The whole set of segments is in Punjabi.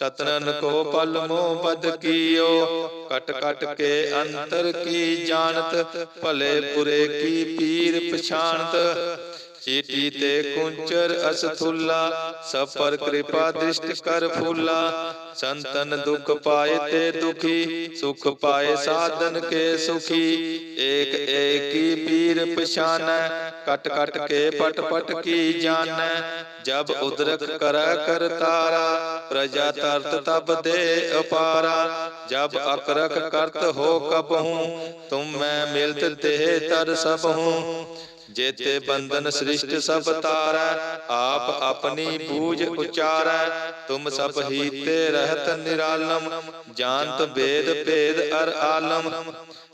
ਸਤਨਨ ਕੋ ਪਲ ਮੋ ਬਦ ਕੀਓ ਕਟ ਕਟ ਕੇ ਅੰਤਰ ਕੀ ਜਾਣਤ ਭਲੇ ਬੁਰੇ ਕੀ ਪੀਰ ਪਛਾਨਤ ਚੀਟੀ ਤੇ ਕੁੰਚਰ ਅਸਥੁੱਲਾ ਸਭ ਪਰ ਕਿਰਪਾ ਦ੍ਰਿਸ਼ਟ ਕਰ ਫੂਲਾ ਸੰਤਨ ਦੁਖ ਪਾਏ ਤੇ ਦੁਖੀ ਸੁਖ ਪਾਏ ਸਾਧਨ ਕੇ ਸੁਖੀ ਏਕ ਏਕੀ ਪੀਰ ਪਛਾਨੈ ਕਟ ਕਟ ਕੇ ਪਟ ਪਟ ਕੀ ਜਾਣੈ? ਜਬ ਉਦਰਕ ਕਰੈ ਕਰਤਾਰਾ ਪ੍ਰਜਾ ਤਰਤ ਤਬ ਦੇ ਅਪਾਰਾ। ਜਬ ਅਕਰਕ ਕਰਤ ਹੋ ਕਬਹੂ ਤੁਮ ਮੈਂ ਮਿਲਤ ਤੇ ਤਰ ਸਭ ਹੂੰ। ਜੇਤੇ ਬੰਧਨ ਸ੍ਰਿਸ਼ਟ ਸਭ ਤਾਰੈ, ਆਪ ਆਪਣੀ ਬੂਝ ਉਚਾਰੈ। ਤੁਮ ਸਭ ਹੀਤੇ ਰਹਿਤ ਨਿਰਾਲਮ, ਜਾਣਤ ਵੇਦ ਭੇਦ ਅਰ ਆਲਮ।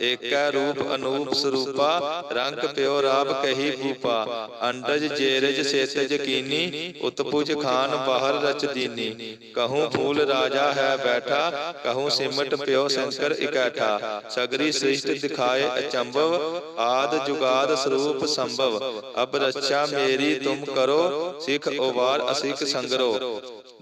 ਏਕੈ ਰੂਪ ਅਨੂਪ ਸਰੂਪਾ, ਰੰਗ ਪਿਓ ਰਾਬ ਕਹੀ ਭੂਪਾ, ਅੰਡਜ ਜੇਰਜ ਸੇਤਜ ਕੀਨੀ, ਉਤਪੁਜ ਖਾਨ ਬਾਹਰ ਰਚ ਦੀਨੀ। ਕਹੂੰ ਫੂਲ ਰਾਜਾ ਹੈ ਬੈਠਾ, ਕਹੂੰ ਸਿਮਟ ਪਿਓ ਸ਼ੰਕਰ ਇਕੈਠਾ। ਸਗਰੀ ਸ੍ਰਿਸ਼ਟ ਦਿਖਾਏ ਅਚੰਭਵ, ਆਦ ਜੁਗਾਦ ਸਰੂਪ ਸੰਭਵ। ਅਬ ਰੱਛਾ ਮੇਰੀ ਤੁਮ ਕਰੋ, ਸਿਖ ਓਵਾਰ ਅਸਿਕ ਸੰਗਰੋ।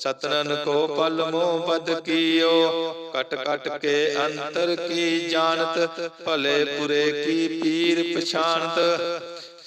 ਸਤਨਨ ਕੋ ਪਲ ਮੋ ਬਦ ਕੀਓ। ਕਟ ਕਟ ਕੇ ਅੰਤਰ ਕੀ ਜਾਣਤ, ਭਲੇ ਪੁਰੇ ਕੀ ਪੀਰ ਪਛਾਨਤ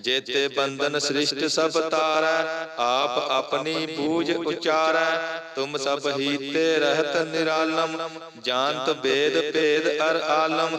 ਜੇਤੇ ਬੰਧਨ ਸ੍ਰਿਸ਼ਟ ਸਭ ਤਾਰੈ ਆਪ ਆਪਣੀ ਪੂਜ ਉਚਾਰੈ। ਤੁਮ ਸਭ ਹੀਤੇ ਰਹਿਤ ਨਿਰਾਲਮ। ਜਾਣਤ ਵੇਦ ਭੇਦ ਅਰ ਆਲਮ।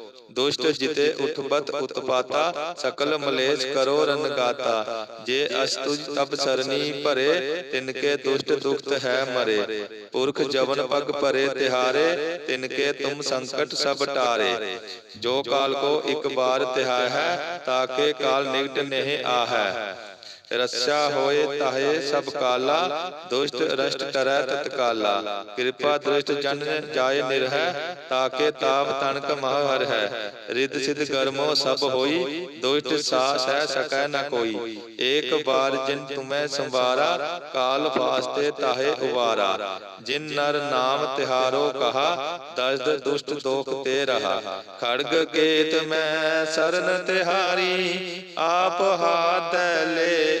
ਦੁਸ਼ਟ ਜਿਤੇ ਉਠਬਤ ਉਤਪਾਤਾ ਸਕਲ ਮਲੇਸ਼ ਕਰੋ ਰਨਗਾਤਾ ਜੇ ਅਸਤੁਜ ਤਬ ਸਰਨੀ ਭਰੇ ਤਿਨਕੇ ਦੁਸ਼ਟ ਦੁਖਤ ਹੈ ਮਰੇ। ਪੁਰਖ ਜਵਨ ਪਗ ਭਰੇ ਤਿਹਾਰੇ ਤਿਨਕੇ ਤੁਮ ਸੰਕਟ ਸਭ ਟਾਰੇ। ਜੋ ਕਾਲ ਕੋ ਇੱਕ ਬਾਰ ਤਿਹਾਇ ਹੈ ਤਾਕੇ ਕਾਲ ਨਿਕਟ ਨਹੀਂ ਆਹੈ ਰੱਛਾ ਹੋਏ ਤਾਹੇ ਸਭ ਕਾਲਾ, ਦੁਸ਼ਟ ਰਸ਼ਟ ਕਰੈ ਤਤਕਾਲਾ ਕਿਰਪਾ ਦ੍ਰਿਸ਼ਟ ਜਨ ਜਾਏ ਨਿਰਹਿ ਤਾਕੇ ਤਾਪ ਤਨਕ ਮਹ ਹਰ ਹੈ। ਰਿੱਧ ਸਿਧ ਕਰਮੋ ਸਭ ਹੋਈ, ਦੁਸ਼ਟ ਸਾ ਸਹਿ ਸਕੈ ਨ ਕੋਈ। ਏਕ ਬਾਰ ਜਿਨ ਤੁਮੈ ਸੰਵਾਰਾ, ਕਾਲ ਫਾਸਤੇ ਤਾਹੇ ਉਵਾਰਾ। ਜਿਨ ਨਰ ਨਾਮ ਤਿਹਾਰੋ ਕਹਾ, ਦਸਦ ਦੁਸ਼ਟ ਦੋਖ ਤੇ ਰਹਾ। ਖੜਗ ਕੇਤ ਮੈਂ ਸਰਨ ਤਿਹਾਰੀ, ਆਪ ਹਾਥ ਲੈ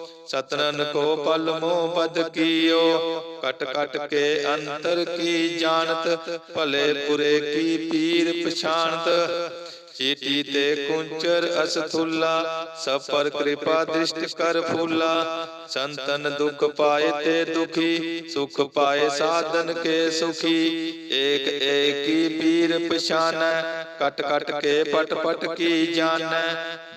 ਸਤਨਨ ਕੋ ਪਲ ਮੋ ਬਦ ਕੀਓ। ਕਟ ਕਟ ਕੇ ਅੰਤਰ ਕੀ ਜਾਣਤ, ਭਲੇ ਪੁਰੇ ਕੀ ਪੀਰ ਪਛਾਣਤ। ਚੀਟੀ ਤੇ ਕੁੰਚਰ ਅਸਥੁੱਲਾ ਸਭ ਪਰ ਕਿਰਪਾ ਦ੍ਰਿਸ਼ਟ ਕਰ ਫੂਲਾ। ਸੰਤਨ ਦੁਖ ਪਾਏ ਤੇ ਦੁਖੀ, ਸੁਖ ਪਾਏ ਸਾਧਨ ਕੇ ਸੁਖੀ। ਏਕ ਏਕੀ ਪੀਰ ਪਛਾਨੈ ਕਟ ਕਟ ਕੇ ਪਟ ਪਟ ਕੀ ਜਾਣੈ?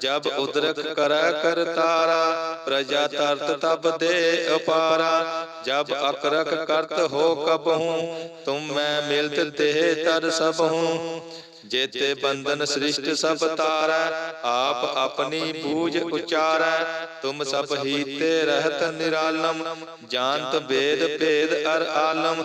ਜਬ ਉਦਰਕ ਕਰੈ ਕਰਤਾਰਾ ਪ੍ਰਜਾ ਤਰਤ ਤਬ ਦੇ ਅਪਾਰਾ। ਜਬ ਅਕਰਕ ਕਰਤ ਹੋ ਕਬਹੂ, ਤੁਮ ਮੈਂ ਮਿਲਤ ਤੇ ਤਰ ਸਭ ਹੂੰ ਜੇਤੇ ਬੰਧਨ ਸ੍ਰਿਸ਼ਟ ਸਭ ਤਾਰੈ, ਆਪ ਆਪਣੀ ਬੂਝ ਉਚਾਰੈ। ਤੁਮ ਸਭ ਹੀਤੇ ਰਹਿਤ ਨਿਰਾਲਮ, ਜਾਣਤ ਵੇਦ ਭੇਦ ਅਰ ਆਲਮ।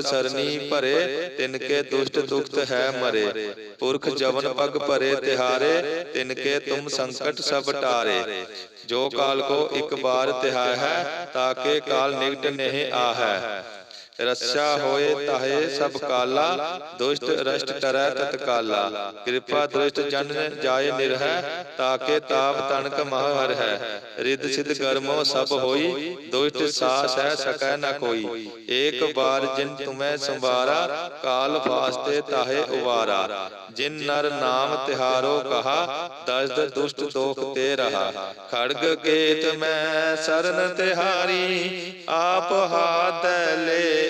ਸਰਨੀ ਭਰੇ, ਤਿਨ ਕੇ ਦੁਸ਼ਟ ਦੁਖਤ ਹੈ ਮਰੇ। ਪੁਰਖ ਜਵਨ ਪਗ ਭਰੇ, ਤਿਹਾਰੇ, ਤਿਨ ਕੇ ਤੁਮ ਸੰਕਟ ਸਭ ਟਾਰੇ। ਜੋ ਕਾਲ ਕੋ ਇੱਕ ਬਾਰ ਤਿਹਾਇ ਹੈ ਤਾਕੇ ਕਾਲ ਨਿਕਟ ਨਹੀਂ ਆਹੈ। ਰੱਛਾ ਹੋਏ ਤਾਹੇ ਸਭ ਕਾਲਾ, ਦੁਸ਼ਟ ਰਸ਼ਟ ਕਰੈ ਤਤਕਾਲਾ ਕਿਰਪਾ ਦੁਸ਼ਟ ਜਨ ਜਾਏ ਨਿਰਹਿ, ਤਾਕੇ ਤਾਪ ਤਣਕ ਮਹ ਹੈ। ਰਿੱਧ ਸਿਧ ਕਰਮੋ ਸਭ ਹੋਈ, ਦੁਸ਼ਟ ਸਾਸ ਹੈ ਸਕੈ ਨ ਕੋਈ। ਏਕ ਬਾਰ ਜਿਨ ਤੁਮੈ ਸੰਵਾਰਾ, ਕਾਲ ਫਾਸਤੇ ਤਾਹੇ ਉਵਾਰਾ। ਜਿਨ ਨਰ ਨਾਮ ਤਿਹਾਰੋ ਕਹਾ, ਦਸਦ ਦੁਸ਼ਟ ਦੋਖ ਤੇ ਰਹਾ। ਖੜਗ ਕੇਤ ਮੈਂ ਸਰਨ ਤਿਹਾਰੀ, ਆਪ ਹਾਥ ਲੈ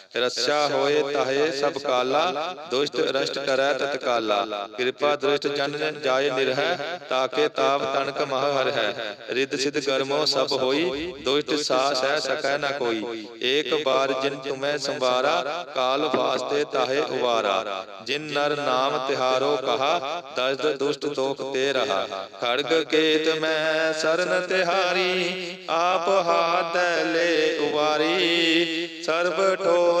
ਰੱਛਾ ਹੋਏ ਤਾਹੇ ਸਭ ਕਾਲਾ, ਦੁਸ਼ਟ ਰਸ਼ਟ ਕਰੈ ਤਤਕਾਲਾ ਕਿਰਪਾ ਦ੍ਰਿਸ਼ਟ ਜਨ ਜਾਏ ਨਿਰਹਿ, ਤਾਕੇ ਤਾਪ ਤਨਕ ਮਹ ਹਰ ਹੈ ਰਿੱਧ ਸਿਧ ਕਰਮੋ ਸਭ ਹੋਈ, ਦੁਸ਼ਟ ਸਾਸ ਹੈ ਸਕੈ ਨ ਕੋਈ। ਏਕ ਬਾਰ ਜਿਨ ਤੁਮੈ ਸੰਵਾਰਾ, ਕਾਲ ਵਾਸਤੇ ਤਾਹੇ ਉਵਾਰਾ। ਜਿਨ ਨਰ ਨਾਮ ਤਿਹਾਰੋ ਕਹਾ, ਦਸਦ ਦੁਸ਼ਟ ਤੋਖ ਤੇ ਰਹਾ। ਖੜਗ ਕੇਤ ਮੈਂ ਸਰਨ ਤਿਹਾਰੀ, ਆਪ ਹਾਥ ਲੈ ਉਵਾਰੀ। ਸਰਬ ਠੋਰ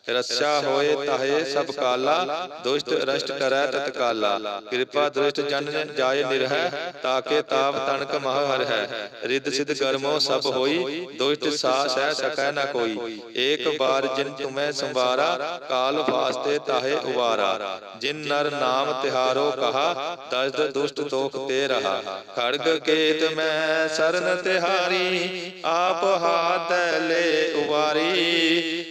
ਰੱਛਾ ਹੋਏ ਤਾਹੇ ਸਭ ਕਾਲਾ, ਦੁਸ਼ਟ ਰਸ਼ਟ ਕਰੈ ਤਤਕਾਲਾ ਕਿਰਪਾ ਦ੍ਰਿਸ਼ਟ ਜਨ ਜਾਏ ਨਿਰਹਿ, ਤਾਕੇ ਤਾਪ ਤਣਕ ਮਹ ਹਰ ਹੈ ਰਿੱਧ ਸਿਧ ਗਰਮੋ ਸਭ ਹੋਈ, ਦੁਸ਼ਟ ਸਾ ਸਹਿ ਸਕੈ ਨ ਕੋਈ। ਏਕ ਬਾਰ ਜਿਨ ਤੁਮੈ ਸੰਵਾਰਾ, ਕਾਲ ਫਾਸਤੇ ਤਾਹੇ ਉਵਾਰਾ। ਜਿਨ ਨਰ ਨਾਮ ਤਿਹਾਰੋ ਕਹਾ, ਦਸਦ ਦੁਸ਼ਟ ਤੋਖ ਤੇ ਰਹਾ। ਖੜਗ ਕੇਤ ਮੈਂ ਸਰਨ ਤਿਹਾਰੀ, ਆਪ ਹਾਥ ਲੈ ਉਵਾਰੀ।